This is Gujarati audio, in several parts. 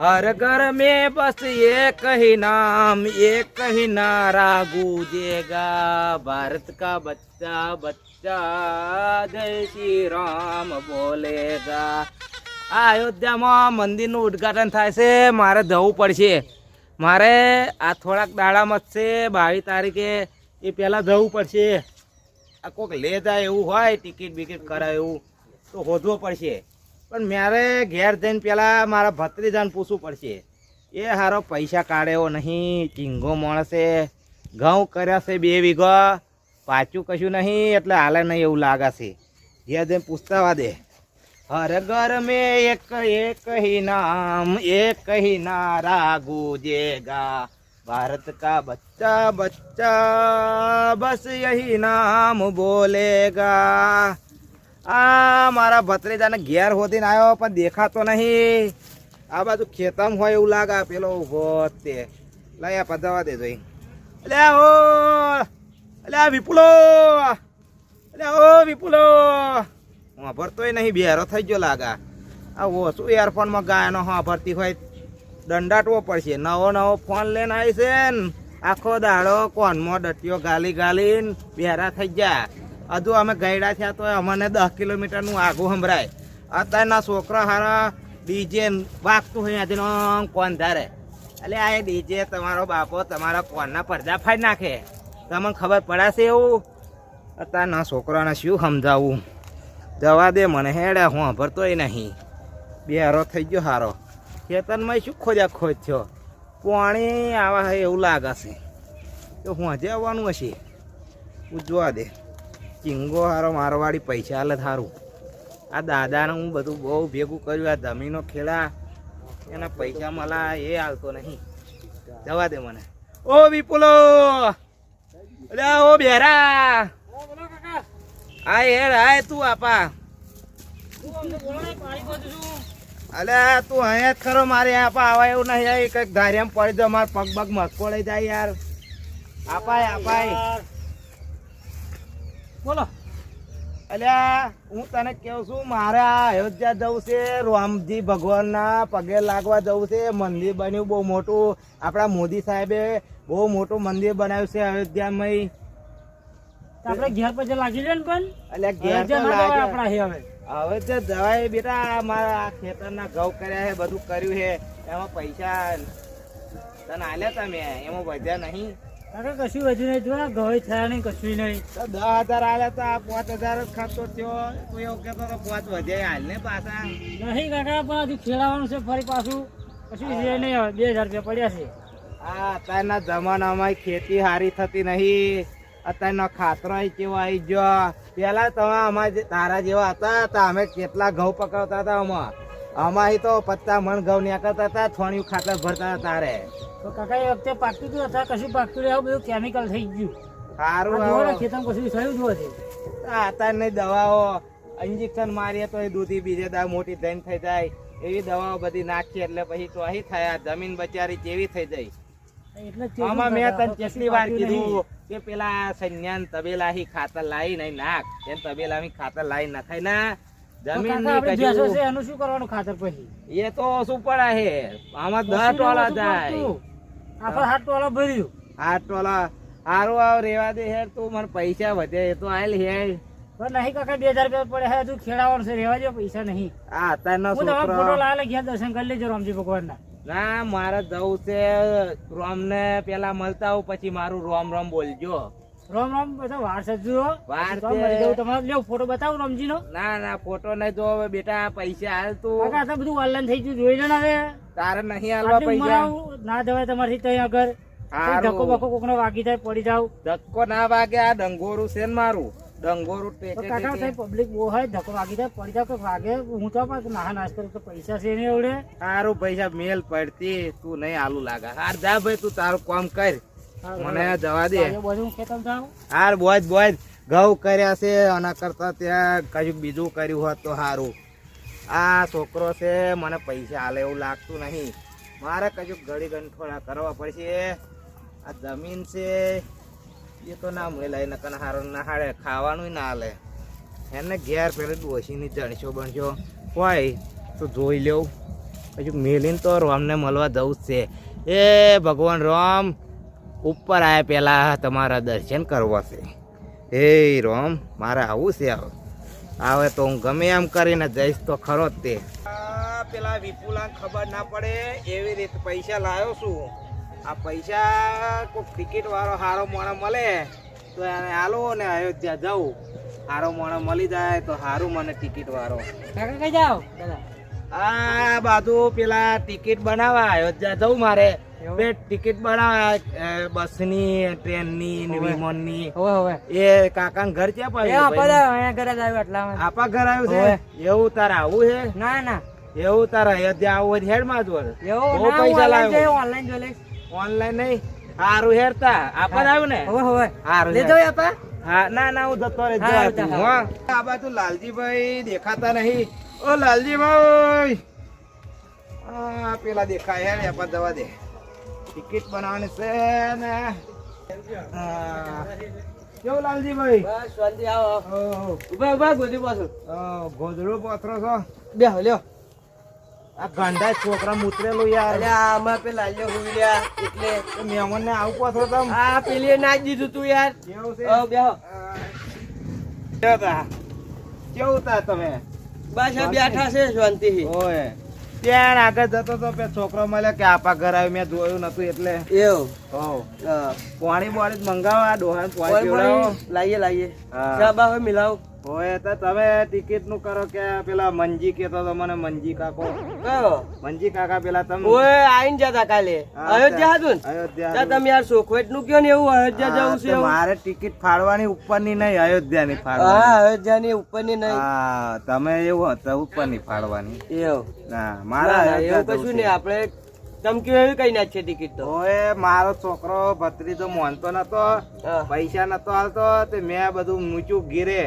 हर घर में बस एक ही नाम एक ही नारा गूंजेगा भारत का बच्चा बच्चा जय श्री राम બોલેગા આ અયોધ્યામાં મંદિરનું ઉદ્ઘાટન થાય છે મારે જવું પડશે મારે આ થોડાક દાડામાં જ છે બાવીસ તારીખે એ પહેલાં જવું પડશે આ કોઈક લે જાય એવું હોય ટિકિટ બિકિટ કરાય એવું તો શોધવો પડશે પણ મારે ઘેર જઈને પહેલાં મારા ભત્રીજાને પૂછવું પડશે એ હારો પૈસા કાઢ્યો નહીં ચીંગો માણસે ઘઉં કર્યા છે બે વીઘા પાછું કશું નહીં એટલે હાલે નહીં એવું લાગે છે ઘેર જઈને પૂછતા વા દે હર ઘર મેં એક એક ही नाम एक ही नारा गूंजेगा भारत का बच्चा बच्चा बस यही नाम बोलेगा આ મારા ભત્રીજાને ઘેર હોતીને આવ્યો પણ દેખાતો નહીં. આ બાજુ ખેતમ હોય એવું લાગે પેલો ઊભો તે. લઈ પધાવા દેજો એટલે ઓ એટલે વિપુલો એટલે ઓ વિપુલો. હું ભરતોય નહીં બેરો થઈ ગયો લાગા. આ ઓછું ઇયરફોનમાં ગાયનો હા ભરતી હોય, દંડાટવો પડશે. નવો નવો ફોન લઈને આવી છે ને આખો દાડો કોનમાં ડટ્યો ગાલી ગાલીને બેરા થઈ ગયા. હજુ અમે ગયડા થયા તો અમને દસ કિલોમીટરનું આગું સંભળાય. અત્યારના છોકરા હારા ડીજે વાગતું હોય આજે કોણ ધારે. એટલે આ ડીજે તમારો બાપો તમારા કોણના પડદા ફાડી નાખે. તમને ખબર પડાશે એવું? અત્યારના છોકરાને શું સમજાવું? જવા દે મને હેડે, હું સાંભળતોય નહીં. બેરો થઈ ગયો હારો. ખેતરમાં શું ખોજા ખોજ થયો? પાણી આવા એવું લાગે છે. તો હું હજે આવવાનું હશે? ઉજવા દે. ચીંગો હારો મારવાડી પૈસા હાલે થારું. આ દાદાને હું બધું બહુ ભેગું કર્યું, આ જમીનો ખેડા એના પૈસા મળા એ આવતો નહીં. જવા દે મને. ઓ વિપુલો! અરે ઓ બેરા! હા હેડ, આય તું આપા. અલે તું અહીંયા જ ખરો, મારે આપા, આવા એવું નહીં કંઈક ધાર્યામાં પડી દો મારા પગ પગ મસ્કો લઈ જાય યાર. આપાય આપાય બોલો. અલ્યા હું તને કહું છું મારે આ અયોધ્યા જવું છે રામજી ભગવાનના પગે લાગવા જવું છે. મંદિર બન્યું બહુ મોટું. આપણા મોદી સાહેબે બહુ મોટું મંદિર બનાવ્યું છે અયોધ્યામાં આપણે ઘેર પછી લાગી લે ને પણ? અલ્યા ઘેર તો અયોધ્યા જવાય લાગે. આપણા હવે. હવે તો જવાય બેટા મારા ખેતરના ઘઉં કર્યા છે બધું કર્યું છે. એમાં પૈસા તને આલ્યા તમે એમાં વધ્યા નહીં. કાકા કશું વધ્યું નહીં. જો ગવાઈ થયા નહીં કશું નહીં. દસ હજાર આલ્યા તા આ પાંચ હજાર જ ખર્ચો થયો. કોઈ એવું કહેતો તો પાંચ વધ્યા હાલ ને પાછા. નહીં કાકા પણ હજુ ખેડાવાનું છે ફરી પાછું. કશું છે નહીં હવે. બે હજાર રૂપિયા પડ્યા છે. આ અત્યારના જમાનામાં ખેતી સારી થતી નહીં. અત્યારનો ખાતરો કેવો આવી ગયો. પેલા તમે અમારે તારા જેવા હતા તો અમે કેટલા ઘઉં પકવતા હતા આમાં. અમારી તો પત્તા મણ ઘઉં નીકળતા હતા થોણિયું ખાતર ભરતા હતા તારે. તો કાકા એ વખતે પાકતું હતું અથવા કશું પાકતું નહીં બધું કેમિકલ થઈ ગયું. સારું. ખેતરમાં કશું થયું જ હોય અત્યારની દવાઓ ઇન્જેક્શન મારીએ તો એ દૂધી બીજે દા મોટી થઈને થઈ જાય. એવી દવાઓ બધી નાખીએ એટલે પછી તો અહીં થયા જમીન બચારી જેવી થઈ જાય. આમાં મેં તને કેટલી વાર કીધું કે પેલા સંજ્ઞાન તબેલા હી ખાતર લાવી નહીં નાખ. એમ તબેલા હી ખાતર લાવી નખાય ના? જમીન છે એનું શું કરવાનું ખાતર પછી? એ તો શું પડે છે? આમાં દસ ટોલા જાય આપણે હાથ ટોલા ભર્યું. હાથ ટોલા હારું આવ રેવા દે હેર તું મને પૈસા વધે એ તો આયલ હે પણ નહીં કાકા બે હજાર રૂપિયા પડે હે હજુ ખેડાવાનું છે રેવા દો પૈસા નહીં. આ અત્યારનો હું તમારો ફોટો લાવે ઘેર દર્શન કરી લેજો રામજી ભગવાનના. ના મારે જવું છે રોમ ને પેલા મળતા આવું પછી મારું રોમ રોમ બોલજો. રામ રોમ બધા વાર સજ્જુ વાર તમારે લેવું ફોટો બતાવો રામજી નો ના ફોટો નહીં જો હવે બેટા પૈસા હાલ તો. કાકા આ બધું ઓનલાઈન થઈ ગયું જોઈ લો ને હવે. તારે નહીં હાલવા પૈસા. ના જવાય તમારી ત્યાં આગળ. ધક્કો બક્કો કોકનો વાગી જાય પડી જાવ. ધક્કો ના વાગે આ ડંગોરું છે ને મારું. ડંગોરું કાકા. થાય પબ્લિક બહુ હોય ધક્કો વાગી જાય પડી જાવ કે વાગે. હું તો પણ નાહા નાશ કરું તો પૈસા છે ને એવડે. હારું પૈસા મેલ પડતી તું નહીં આલુ લાગે. હાર જા ભાઈ તું તારું કામ કર. મને જવા દે. હાર બોજ બોજ. ઘઉં કર્યા છે આના કરતા ત્યાં કયું બીજું કર્યું હોત તો સારું આ છોકરો છે મને પૈસા હાલે એવું લાગતું નહીં. મારે કયું ઘડી ગંઠોળા કરવા પડશે. આ જમીન છે એ તો ના મળે નકર હારું ના હાડે ખાવાનું ના હાલે એને ઘેર પેલી ઓછીની જણશો બનશો હોય તો જોઈ લેવું. હજુ મેલીને તો રોમને મળવા જવું જ છે. એ ભગવાન રામ ઉપર આવ્યા પહેલાં તમારા દર્શન કરવા છે. હે રોમ મારે આવું છે હવે. આવે તો હું ગમે એમ કરીને જઈશ તો ખરો જ તે. પેલા વિપુલા ખબર ના પડે એવી રીતે પૈસા લાવ્યો છું. આ પૈસા કોઈક ટિકિટ વાળો સારો મોણો મળે તો એને હાલો ને અયોધ્યા જાઉં સારો મોણો મળી જાય તો સારું મને ટિકિટ વાળો. કઈ જાઓ? આ બાજુ પેલા ટિકિટ બનાવવા અયોધ્યા જવું મારે? બે ટિકિટ બનાવવા બસ બસની ટ્રેનની ને. વિમાનની. એ કાકા ઘર છે પાછું ઘરે આવ્યો એટલામાં ઘર આવ્યું છે? એવું તારે આવું છે? ના ના. એવું તારે અયોધ્યા આવું હોય હેડમાં જ હોય. પૈસા લાવ્યો. ઓનલાઈન જોઈ લઈશ ઓનલાઈન નહીં? સારું હેરતા. આપણ આવ્યું ને? હારું લેજો આપા. હા ના ના હું જતો રહે. આ બાજુ લાલજીભાઈ દેખાતા નહીં. ઓ લાલજીભાઈ! પેલા દેખાય હે આપા જવા દે. ટિકિટ બનાવવાની છે ને. કેવું લાલજીભાઈ બસ શાંતિ આવો. ઊભા ઊભા ગોધી પાછો અ, પાથરો છો? બે લ્યો. આ ગાંડા છોકરા મૂતરેલું યાર. આમાં પેલા લ્યો હુલ્યા એટલે. મહેમાન ને આવું પથરો તમ? આ પેલી નાખી દીધું તું યાર. કેવું છે? હવ બેહો કેવું તા? કેવું તા તમે? બસ બેઠા છે શાંતિ ઓય. ત્યાં આગળ જતો તો પે છોકરો મળ્યો કે આપા ઘર આવ્યું મેં જોયું નતું એટલે. એવું? હોવ પાણી બોણી મંગાવા આ પાણી લાઈએ લાઈએ. હા. ચા બા હવે મિલાવ. તો તમે ટિકિટનું કરો કે પેલા મંજી કેતો તો મને મંજી કાકો? કયો? મંજી કાકા પેલા તમે? ઓય આઈન જતા કાલે. અયોધ્યા હતું અયોધ્યા તમે યાર સોખવેટનું કયો ને એવું અયોધ્યા જવું છે મારે ટિકિટ ફાડવાની ઉપરની નહીં અયોધ્યા ની ફાડવાની. અયોધ્યા ની ઉપરની નહીં. હા તમે એવું હતા ઉપરની ફાડવાની. એવું? ના ના, મારા ના, એવું કશું નહીં. આપણે ધમકી એવી કઈ ના છે ટિકિટ તો. ઓય મારો છોકરો ભત્રીજો મોનતો નતો પૈસા નતો હાલતો તે મેં બધું મૂચ્યું ગીરે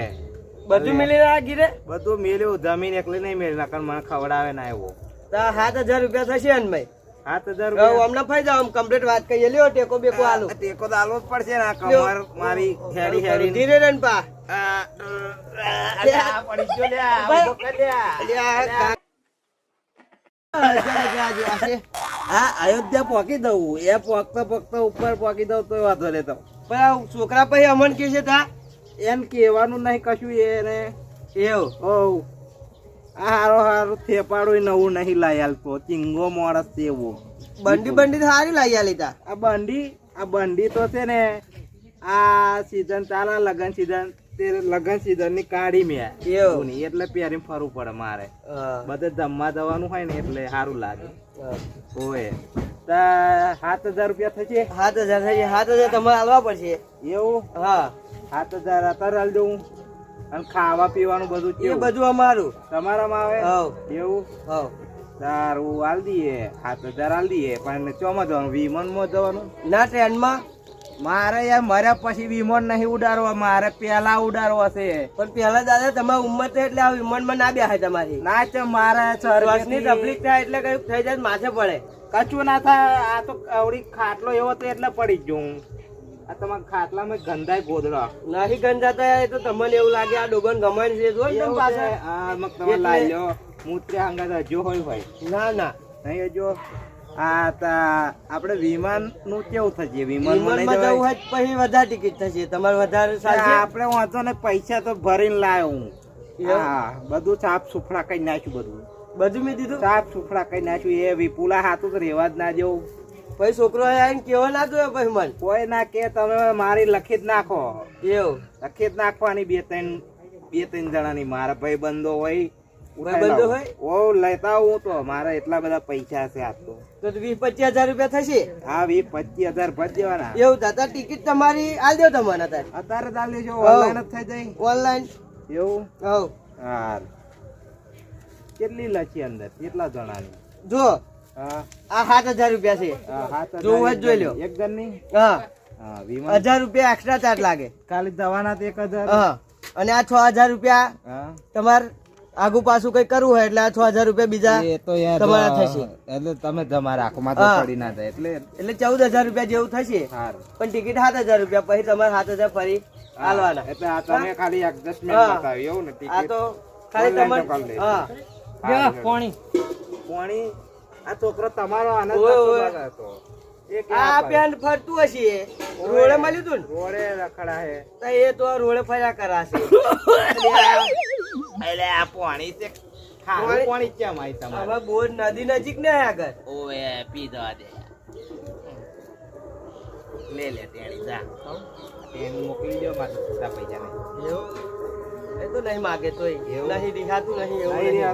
બધું મિલી રહ્યા ગીરે બધું મેલ્યું જમીન એકલી નહીં મેળ નકર મને ખવડાવે ના એવો તો સાત હજાર રૂપિયા થશે ને ભાઈ. સાત હજાર અમને ફાઈ જાવ કમ્પ્લીટ વાત કહીએ લ્યો ટેકો બેકો આલો. ટેકો તો આલવો જ પડશે ને કમર મારી હેડી હેડી ધીરે રન પા. અયોધ્યા પોકી દઉં. એ પોકતા પોકતા ઉપર પોકી દઉં તો વાંધો રહેતો પણ છોકરા પછી અમન કે છે તા એમ કેવાનું નહીં કશું એને એવું ઓવ આ હારો હારો થેપાડું નવું નહીં લાઈ આલતો ચીંગો માણસ છે એવો. બંડી બંડી સારી લાવી આલી તા આ બંડી આ બંડી તો છે ને આ સીઝન ચાલે લગન સીઝન તે લગન સીઝનની કાઢી મેં. એવું. નહીં એટલે પહેરીને ફરવું પડે મારે. બધે જમવા જવાનું હોય ને એટલે સારું લાગે. ઓય. તા સાત હજાર રૂપિયા થશે? સાત હજાર થઈ સાત હજાર તમારે આલવા પડશે. એવું? હા. સાત હજાર અત્યારે હાલ દઉં. અને ખાવા પીવાનું બધું એ બધું અમારું. તમારામાં આવે? હવ. એવું? હવ. સારું હાલ દઈએ. સાત હજાર હાલ દઈએ. પણ ચોમાં જવાનું? વિમાનમાં જવાનું? ના ટ્રેનમાં. મારે યાર મર્યા પછી વિમાન નહીં ઉડાડવા. મારે પેલા ઉડાડવા છે. પણ પેલા દાદા તમારી ઉંમર છે એટલે આ વિમાનમાં ના બેહાય તમારી. ના તો મારે સરસની તકલીફ થાય એટલે કઈ થઈ જાય માથે પડે. કચું ના થાય. આ તો આવડી ખાટલો એવો તો એટલે પડી જ જઉં. આ તમારા ખાટલામાં ગંધાય ગોદડા નહીં ગંધાતા એ તો તમને એવું લાગે આ ડોબન ગમાય છે જો ને તમે એવું છે? પાછળ આ મક તમે લાઈ લ્યો. મૂત્રે હંગાત હજુ હોય ભાઈ. ના ના. નહીં હજુ. આ તા આપણે વિમાનનું કેવું થશે? વિમાન જવું હોય પછી વધારે ટિકિટ થશે. તમારે વધારે ચાલશે આપણે વાંધો ને પૈસા તો ભરીને લાવ્યો હું. હા બધું સાફ સુફડા કઈ નાખ્યું બધું. બધું મેં દીધું? સાફ સુફડા કઈ નાખ્યું. એ વિપુલા હાથું તો રેવા જ ના જેવું પછી છોકરો આવીને કેવો ના જોયો પછી મને? કોઈ ના કે તમે મારી લખી જ નાખો. એવું? લખી જ નાખવાની બે ત્રણ બે ત્રણ જણાની મારા ભાઈ બંધો હોય ભાઈબંધો હોય? ઓ લેતા હું તો. મારા એટલા બધા પૈસા છે આજ તો. તો વીસ પચીસ હજાર રૂપિયા થશે? હા વીસ પચીસ હજાર ભરી દેવાના. એવું દાદા ટિકિટ તમારી આલ દો તમને અત્યારે. અત્યારે. ઓનલાઈન જ થઈ જાય. ઓનલાઈન. એવું? હવ. હાર. કેટલી લખી અંદર? કેટલા જણાની? જો આ સાત હજાર રૂપિયા છે. જોવું હોય જોઈ લો. એક જણની? હા. હજાર રૂપિયા એક્સ્ટ્રા ચાર્જ લાગે. ખાલી જવાના એક હજાર. અને આ છ હજાર રૂપિયા તમારે આગુ પાછું કઈ કરવું હોય એટલે આ છ હજાર રૂપિયા બીજા એ તો તમારા થશે. એટલે તમે તમારા આંખમાં તો પડી ના થાય એટલે એટલે ચૌદ હજાર રૂપિયા જેવું થશે. પણ ટિકિટ સાત હજાર રૂપિયા પછી તમારે સાત હજાર ફરી હાલવાના. એટલે આ તમે ખાલી એડજસ્ટમેન્ટ બતાવ્યું એવું ને આ તો ખાલી તમારે હા, પાણી. પાણી? આ છોકરો તમારો આનંદ ઓય, નતો ઓય. બગાડતો. એ ક્યાં આ પેન્ટ ફરતું હશે. રોડે મળ્યું તું રોડે રખડા હે. તો એ તો રોડે ફર્યા કરાશે. એટલે આ પાણી છે. ખારું પાણી- પાણી કેમ આય તમારે. હવે બોર નદી નજીક ને આગળ ઓએ પીધો દે. લે લે તેણી જા. તેણી મોકલી દો છૂટા પૈસા નહીં એવું? એ તો નહીં માગે તોય. એવું? નહીં દેખાતું નહીં એવું નહીં નહીં.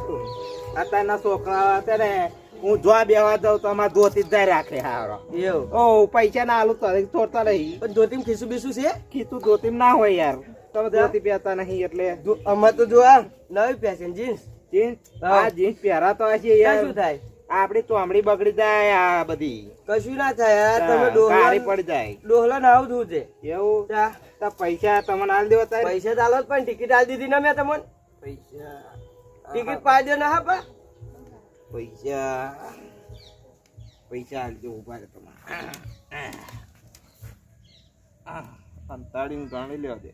અત્યારના છોકરાઓ અત્યારે હું જોવા બેવા જાઉં તો અમારે ધોતી જ રાખે હારો. એવું? ઓ પૈસા ના આલું તો તોડતા નહીં. પણ ધોતીમાં ખીસું બીસું છે? કીધું ધોતી ના હોય યાર. તમે ધોતી પહેરતા નહીં એટલે. અમે તો જો નવી ફેશન જીન્સ જીન્સ. આ જીન્સ પહેરાતો હશે યાર. શું થાય? આપડી ચોમડી બગડી જાય આ બધી. કશું ના થાય તમે ડોહલા પડી જાય. ડોહલા ના આવું છે. એવું? તો પૈસા તમને આલ દેવા પૈસા તો આલો પણ ટિકિટ આલી દીધી ને મેં તમને. પૈસા. ટિકિટ પાડી દો ના હા પા. પૈસા પૈસા આલજો ઊભા રહે તમારે. અંતાડીને ગણી લ્યો દે.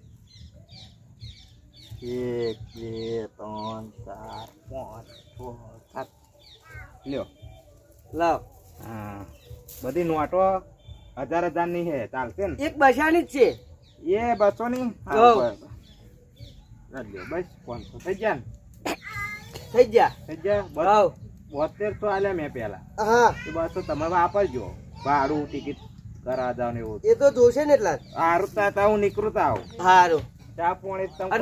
એક બે ત્રણ ચાર પાંચ છ સાત. લ્યો. લાવ. હા. બધી નોટો હજાર હજારની છે ચાલશે ને? એક બસાની જ છે. એ બસો. ની બસ. પાંચસો. થઈ ગયા થઈ ગયા. થઈ ગયા? બસ. બોતેરસો આલ્યા મેં પેલા હા. એ બસો તમે વાપરજો ભાડું ટિકિટ કરા જાવ ને એવું. એ તો જોશે ને એટલા. સારું તા હું નીકળું તા આવું હારું. ચા પોણી તમે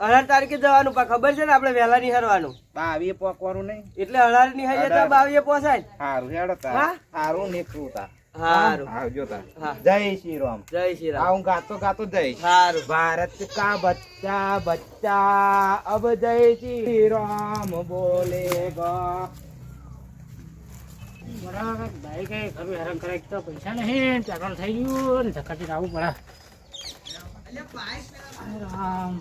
અઢાર તારીખે જવાનું પણ ખબર છે ને આપણે વહેલા નિહારવાનું બાવીએ પોકવાનું નહીં. એટલે અઢાર નિહારીએ તો બાવીએ પહોંચાય સારું હેડો? સારું નીકળું તા હારું. આવજો તા હા. જય શ્રી રામ. જય શ્રી રામ. આવું ગાતો ગાતો જઈશ. હારું. ભારત કા બચ્ચા બચ્ચા અબ જય શ્રી રામ બોલેગા. બરાબર ભાઈ એ ખરું હેરાન કરે એક તો પૈસા નહીં પેટ્રોલ થઈ ગયું ને ધક્કાથી આવવું પડે. રામ.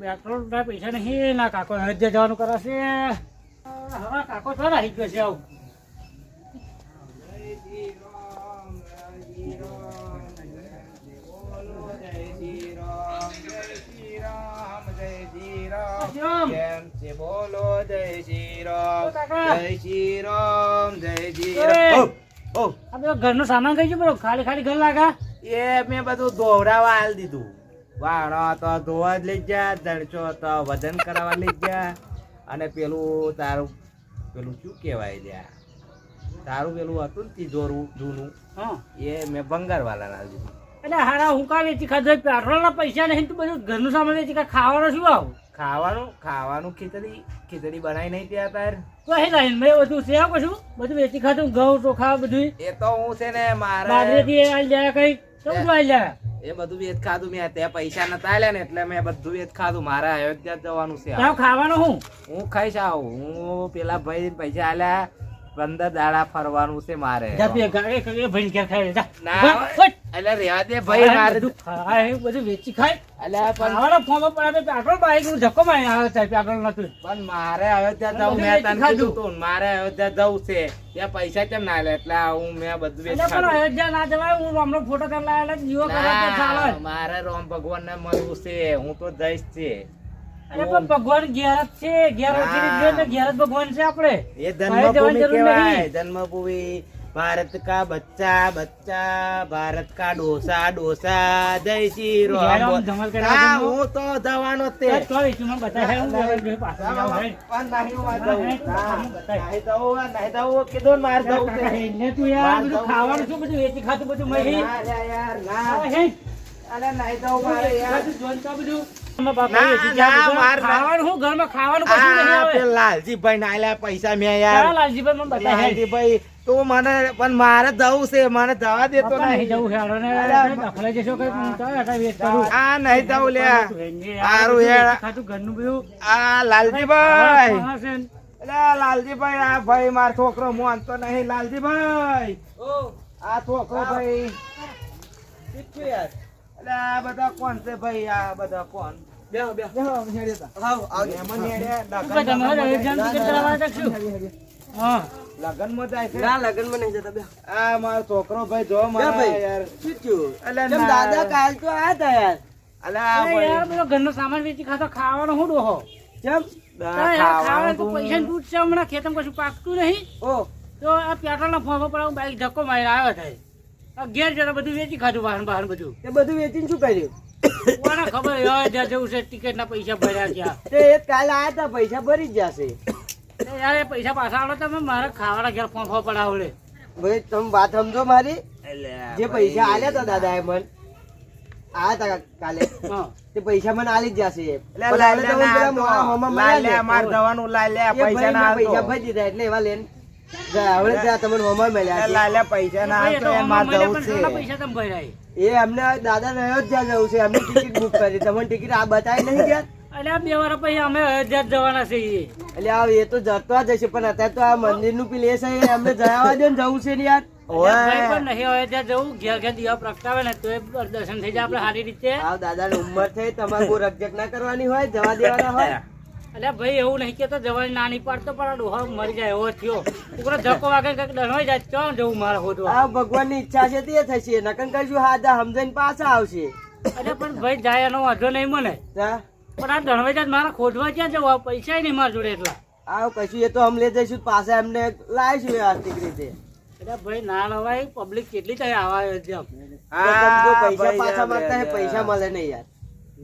પેટ્રોલ ના પૈસા નહીં ના કાકો અયોધ્યા જવાનું કરાશે. હવે કાકો તો આવી ગયો છે આવું. બોલો જય શ્રી રામ. જય શ્રી રામ જય શ્રી. રામ. ઘરનો સામાન કઈ ગયો? બરો ખાલી ખાલી ઘર લાગા? એ મેં બધું દોવડાવા આલ દીધું. વાળો તો ધોવા જ લઈ ગયા દણચો તો વજન કરાવવા લઈ ગયા. અને પેલું તારું પેલું શું કહેવાય લ્યા? તારું પેલું હતું ને તિજોરું જૂનું હા. એ મેં બંગારવાલા ના દીધું. એટલે હારા હું કા વેચી ખાધો? પેટ્રોલ ના પૈસા નહીં તું બધું ઘરનું સામાન વેચી ખાવાનું શું આવું? ખાવાનું ખાવાનું ખીચડી ખીચડી બનાવી નહીં ત્યાં તાર. તો હે લાઈન મેં બધું છે કશું? બધું વેચી ખાધું ઘઉં ચોખા બધું એ તો હું છે ને મારે બાજરીથી આવી જાય કઈ? તો બધું એ બધું વેચ ખાધું મેં ત્યાં પૈસા નતા આલ્યા ને એટલે મેં બધું વેચ ખાધું. મારે અયોધ્યા જવાનું છે ખાવાનું હું? હું ખાઈશ આવું. હું પેલા ભાઈ પૈસા આલ્યા. પંદર દાડા ફરવાનું છે મારે. ભાઈ ઘેર ખાઈ. એટલે રેવા દે ભાઈ મારે બધું વેચી ખાય. પણ ફોર્મ પેટ્રોલ બાઈકનું ધક્કો મારી આવે છે પેટ્રોલ નતું. પણ મારે અયોધ્યા જવું મેં તને ખાધું. તું મારે અયોધ્યા જવું છે. ત્યાં પૈસા કેમ ના લે? એટલે હું મેં બધું વેચ પણ અયોધ્યા ના જવાય હું હમણાં ફોટો કરવા જીવો કરવા મારે રોમ ભગવાન ને મળવું છે હું તો જઈશ છે. અરે પણ ભગવાન ઘેર છે. ઘેર જ ભગવાન છે આપણે. એ જન્મભૂમિ કહેવાય જન્મભૂમિ ભારત કા બચ્ચા બચ્ચા ભારત કા ડોસા ડોસા. જય શ્રી રામ. હા, તો જવાનો તે. તું તો કીધું મારે. હેડને તું. યાર, બધું ખાવાનું શું બધું વેચી ખાતું બધું મળી યાર, ના. અરે નહીં દઉં મારે યાર. બધું જોનતા બધું. લાલજીભાઈ ના આલ્યા પૈસા મેં યાર લાલજીભાઈ? મને લાલજીભાઈ તું મને પણ મારે જવું છે મને જવા દેતો નહીં. જવું હેડો ને, જશો. આ નહીં જવું લે હેડને હેડ. ખાતું ઘરનું બધું. આ લાલજીભાઈ. લાલજીભાઈ આ ભાઈ મારો છોકરો માનતો નહીં. લાલજીભાઈ. આ છોકરો ભાઈ. એટલે આ બધા કોણ છે ભાઈ? આ બધા કોણ? બેહો, હાવ, આવજો. હતા? હા. લગનમાં જાય છે. ના નહીં જતા બે આ મારો છોકરો ભાઈ જો મારા યાર. શું થયું? અલા કેમ ના. દાદા કાલ તો આ તા યાર. અલા યાર બધો ઘરનો સામાન વેચી ખાતો ખાવાનો હું ડોહો? કેમ ખાવાનું તો પૈસા દૂધ છે હમણાં ખેતમ કશું પાકતું નહીં. ઓ. તો આ પેટ્રોલના ફોફા પર બાઈક ધક્કો મારીને આવ્યો થાય. ઘેર જરા બધું વેચી ખાધું વાહન વાહન બધું. એ બધું વેચીને શું કર્યું? કોને ખબર? હોય જ્યાં જવું છે ટિકિટના પૈસા ભર્યા છે તે એ કાલ આયા તા પૈસા ભરી જ જશે. યાર એ પૈસા પાછા તમે મારે ખાવાના ઘેર ફોફા પડાવડે ભાઈ તમે વાત સમજો મારી. જે પૈસા આલ્યા તા દાદા એ મન આયા તા કાલે. હા. તે પૈસા મને આલી જ જશે લાલ્યા મળ્યા માર દવાનું લાઈ લે પૈસા ના પૈસા ભરી દીધા એટલે એવા લેન ના એ તો હાલતો એ માર આમાં મળ્યા દવું પણ કેટલા છે. પૈસા તમે ભર્યા. એ અમને દાદા રહ્યો જ જ્યાં જવું છે અમને ટિકિટ બુક કરી. તમને ટિકિટ આ બતાવી નહીં ગયા? એટલે આ બે વાર પછી અમે અયોધ્યા જવાના છીએ એટલે આ એ તો જતો જ હશે પણ અત્યારે તો આ મંદિરનું પેલી એ છે અમને જવા દે ને જવું છે ને યાર. પણ નહીં અયોધ્યા જવું. ઘેર ઘેર દીવા પ્રગટાવે ને તો એ દર્શન થઈ જાય આપણે સારી રીતે. દાદા દાદા ઉંમર થઈ તમારે રકજક ના કરવાની હોય જવા દેવાના હોય. એટલે ભાઈ એવું નહીં કેતો જવાની નાની પાડતો પણ આ ડોહા મરી જાય એવો થયો. છોકરો ધક્કો વાગે કંઈક ડરવાઈ જાય ક્યાં જવું મારા હોદવા આ? ભગવાનની ઈચ્છા છે તે થશે. નકન કશું હાજા સમજાઈને પાછા આવશે. અરે પણ ભાઈ જાય એનો વાંધો નહીં મને. પણ આ ડરવાઈ જાય મારા ખોદવા ક્યાં જવું? આ પૈસા નહીં મારા જોડે એટલા. આવ કશું એ તો અમે લઈ જઈશું પાછા એમને લાવીશું વ્યવસ્થિત રીતે. એટલે ભાઈ ના લવાય પબ્લિક કેટલી થાય આવા આ પૈસા પાછા પૈસા મળે નહીં યાર.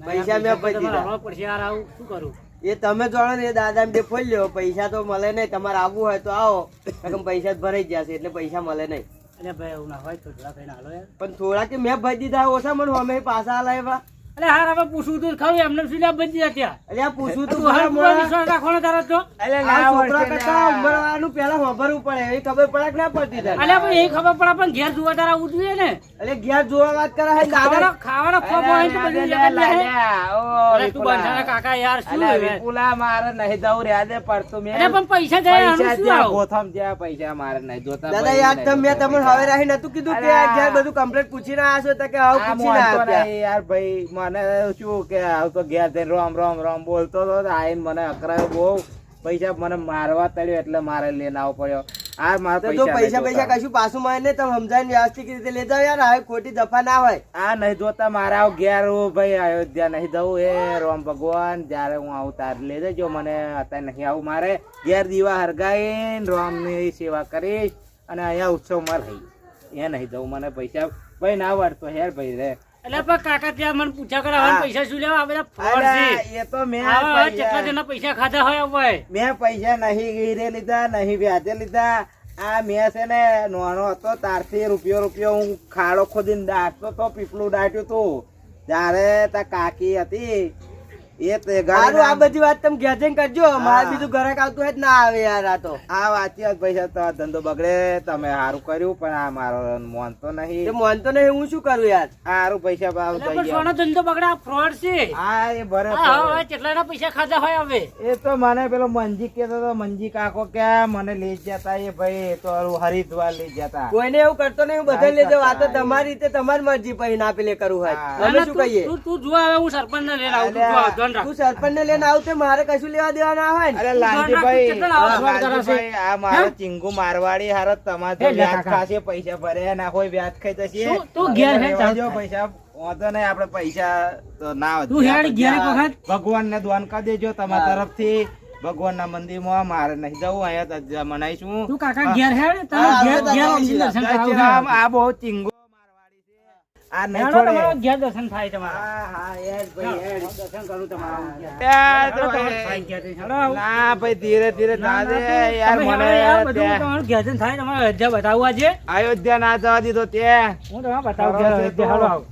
પૈસા મેં પડશે યાર આવું શું કરું? એ તમે જાણો ને એ દાદા બે ફોલ્યો પૈસા તો મળે નહીં. તમારે આવવું હોય તો આવો. નકર પૈસા જ ભરાઈ જ જશે એટલે પૈસા મળે નહીં. એટલે ભાઈ એવું ના હોય તો થોડા કઈ ના હાલો પણ થોડા કે મેં ભરી દીધા ઓછા મને અમે પાછા લાવ્યા એટલે હાર હવે પૂછવું તું ખાવું એમને શું લ્યા બચી એટલે આ પૂછવું તું હાર ખરા વિશ્વાસ રાખવાનો તારો તો અલ્યા ના છોકરા કરતા ના. ઉંમરવાળાનું પહેલા સાંભળવું પડે એ ખબર પડે કે ના પડતી તારે અલ્યા પણ એ ખબર પડે પણ ઘેર જોવા તારા ઉઠવી ને એટલે ઘેર જોવા વાત કરે હે ખાવાનો ખાવાનો ખોફ હોય તો બધી જગ્યા લે. ઓ, અરે તું. બંધાના કાકા યાર શું અલ્યા? વિપુલા મારે નહીં જવું રહ્યા દે પડતું મેં અરે પણ પૈસા જાય આનું પૈસા શું આવ ગોથમ ત્યાં પૈસા મારે નહીં જોતા દાદા યાર તમે મેં તમને હવે રાહી નતું કીધું કે આ ઘેર બધું કમ્પ્લીટ પૂછીને આવ્યા છો તો કે હવે આ પૂછીને આવ્યા યાર ભાઈ મને શું કે આવ તો ઘેર જઈને રોમ રોમ રોમ બોલતો હતો તો આઈને મને અકરાયો બહુ. પૈસા મને મારવા તળ્યો એટલે મારે લઈને આવવો પડ્યો. આ મારા જો પૈસા પૈસા. કશું પાછું મળે ને તમે સમજાવીને વ્યવસ્થિત રીતે લઈ યાર હવે ખોટી દફા ના હોય. આ નહીં જોતા મારે આવ ઘેર ભાઈ અયોધ્યા નહીં દઉં એ રોમ ભગવાન જ્યારે હું આવું તારે લઈ જજો મને અત્યારે નહીં આવું મારે. ઘેર દીવા હરગાઈને રામની સેવા કરીશ અને અહીંયા ઉત્સવમાં રહી. એ નહીં દઉં મને પૈસા. ભાઈ ના વાળતો હેર ભાઈ રે. એટલે પણ કાકા ત્યાં મને પૂછા કરે હવે પૈસા શું લેવા? બધા ફ્રોડ છે. એ તો મેં કેટલા જણા પૈસા ખાધા હોય હવે મેં પૈસા નહીં ગીરે લીધા નહીં વ્યાજે લીધા. આ મેં છે ને નાનો હતો તારથી રૂપિયો રૂપિયો હું ખાડો ખોદીને દાટતો તો પીપલું દાટ્યું તું. ત્યારે તા કાકી હતી એ તે સારું આ બધી વાત તમે ઘેર કરજો. મારે બીજું ગ્રાહક આવતું હોય ના આવે યાર આ તો. આ વાંચી વાત પૈસા તો ધંધો બગડે તમે સારું કર્યું પણ આ મારો મોન તો તે નહીં માનતો નહીં હું શું કરું યાર? સારું પૈસા ભાવ સોનો ધંધો બગડે ફ્રોડ છે. હા એ ભરે કેટલાના પૈસા ખાધા હોય હવે? એ તો મને પેલો મંજી કેતો હતો મંજી કાકો કે મને લઈ જતા એ ભાઈ એ તો હરિદ્વાર લઈ જતા. કોઈને એવું કરતો નહીં હું બધા લઈ જાઉં. આ તો તમારી રીતે તમારી મરજી પછી ના પેલે કરવું હોય. તમે અમે શું કહીએ? તું- જોવા જો હવે હું સરપંચ ને લઈને આવું રાખ. તું સરપંચ ને લઈને આવ તે મારે કશું લેવા દેવા ના હોય ને. અરે લાલજીભાઈ કેટલા લાવો છો તારા લાલજીભાઈ, આ મારો ચીંગુ મારવાડી હારો તમારે તો એ લે વ્યાજ ખાશે પૈસા ભરે ના હોય વ્યાજ ખાઈ જશે તું- તું ઘેર હે, રહેવા ચાલ. દ્યો પૈસા વાંધો નહીં આપણે પૈસા તો ના તું હેડ ઘેર એક ત્યાં વખત. દ્વાન કરી દેજો તમારા તરફથી. ભગવાનના મંદિરમાં મારે નહીં જવું અહીંયા મનાઈશું. તું કાકા ઘેર હેડ. આ બહુ ચીંગો આ નહીં છોડે. ઘેર દર્શન થાય તમારા હા ભાઈ હેડ. દર્શન કરું તમારા તમારા. ના ધીરે ધીરે ના, દે યાર મને ત્યાં તમારું થાય તમારે અયોધ્યા બતાવવા છે અયોધ્યા ના જવા દીધો તે હું તમને બતાવું આવું.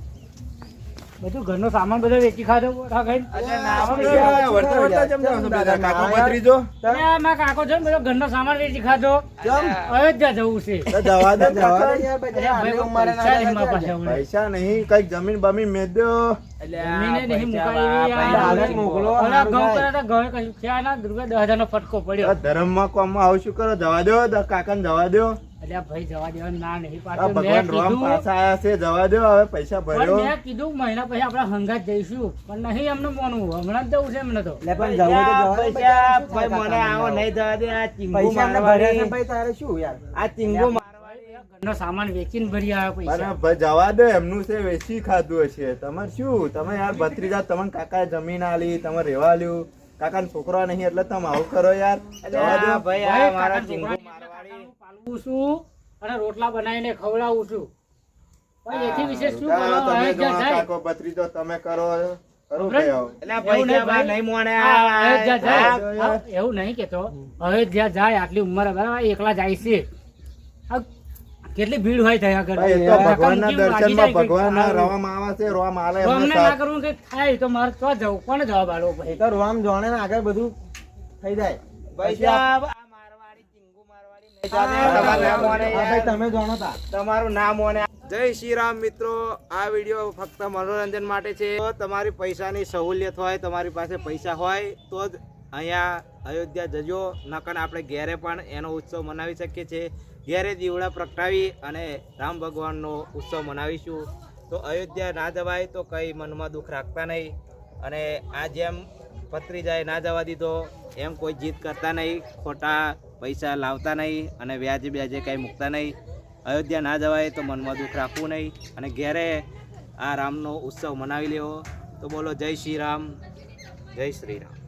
બધું ઘરનો સામાન બધો વેચી ખાધો ના, કાકો ના, છે બધો ઘરનો સામાન વેચી ખાધો. અયોધ્યા જવું છે. ના પૈસા નહીં કંઈક જમીન બમીન મેદ્યો. નો ધર્મમાં કોમ આવું શું કરો? જવા દો કાકા જવા દો. અલ્યા ભાઈ જવા દેવાનું ના નહીં આ મેં કીધું- પાછા આયા છે જવા દો હવે પૈસા ભર્યો. મેં કીધું મહિના પછી આપણે હંગાત જઈશું. પણ નહીં એમને મોનવું હમણાં જ જવું છે એમને તો. એટલે પણ જવું તો પૈસા ભાઈ મને આવો નહીં જવા દે. આ ચીંગુ પૈસા છે ભાઈ તારે શું યાર? આ ચીંગુ મારવાડી સામાન વેચીને ભરી આવ્યા પૈસા. ભાઈ જવા દે એમનું છે વેચી ખાધું હશે. તમારે શું? તમે યાર ભત્રીજા તમને કાકા જમીન આલી તમે રેવા આલ્યું. કાકા છોકરો નહીં એટલે તમે આવું કરો યાર. જવા દો. ભાઈ આ મારા કાકાના મારવાડી. પાલવું છું અને રોટલા બનાવીને ખવડાવું છું. ભાઈ એથી વિશેષ શું હા, કરો તમે જો જ્યાં આ જાય તમે કરો કરો એટલે એવું ભાઈ નહીં કેતો હવે જ્યાં જાય. આટલી ઉંમર બરાબર? એકલા જાય છે. કેટલી ભીડ હોય થયા કરે એ તો ભગવાનના દર્શનમાં ભગવાનના કંઈક આવે? છે રોમ આલે તો ના સાથ. કે થાય તો મારે તો જવું? કોને જવાબ આલવો એ તો રોમ જોણે ને આગળ બધું થઈ જાય. આ મારવાડી ચીંગુ મારવાડી નહીં જવા દે. તમારું નામ મોને હા, ભાઈ યાર. તમે જાણો તા. તમારું નામ મોને જય શ્રી રામ મિત્રો આ વીડિયો ફક્ત મનોરંજન માટે છે. તમારી પૈસાની સહુલિયત હોય તમારી પાસે પૈસા હોય તો જ અહીંયા અયોધ્યા જજો. નકર આપણે ઘેરે પણ એનો ઉત્સવ મનાવી શકીએ છીએ. ઘેરે દીવડા પ્રગટાવી અને રામ ભગવાનનો ઉત્સવ મનાવીશું. તો અયોધ્યા ના જવાય તો કંઈ મનમાં દુઃખ રાખતા નહીં. અને આ જેમ પત્રીજાએ ના જવા દીધો, એમ કોઈ જીત કરતા નહીં, ખોટા પૈસા લાવતા નહીં અને વ્યાજે વ્યાજે કંઈ મૂકતા નહીં. અયોધ્યા ના જવાય તો મનમાં દુઃખ રાખવું નહીં. અને ઘેરે આ રામનો ઉત્સવ મનાવી લેવો તો બોલો જય શ્રી રામ, જય શ્રી રામ.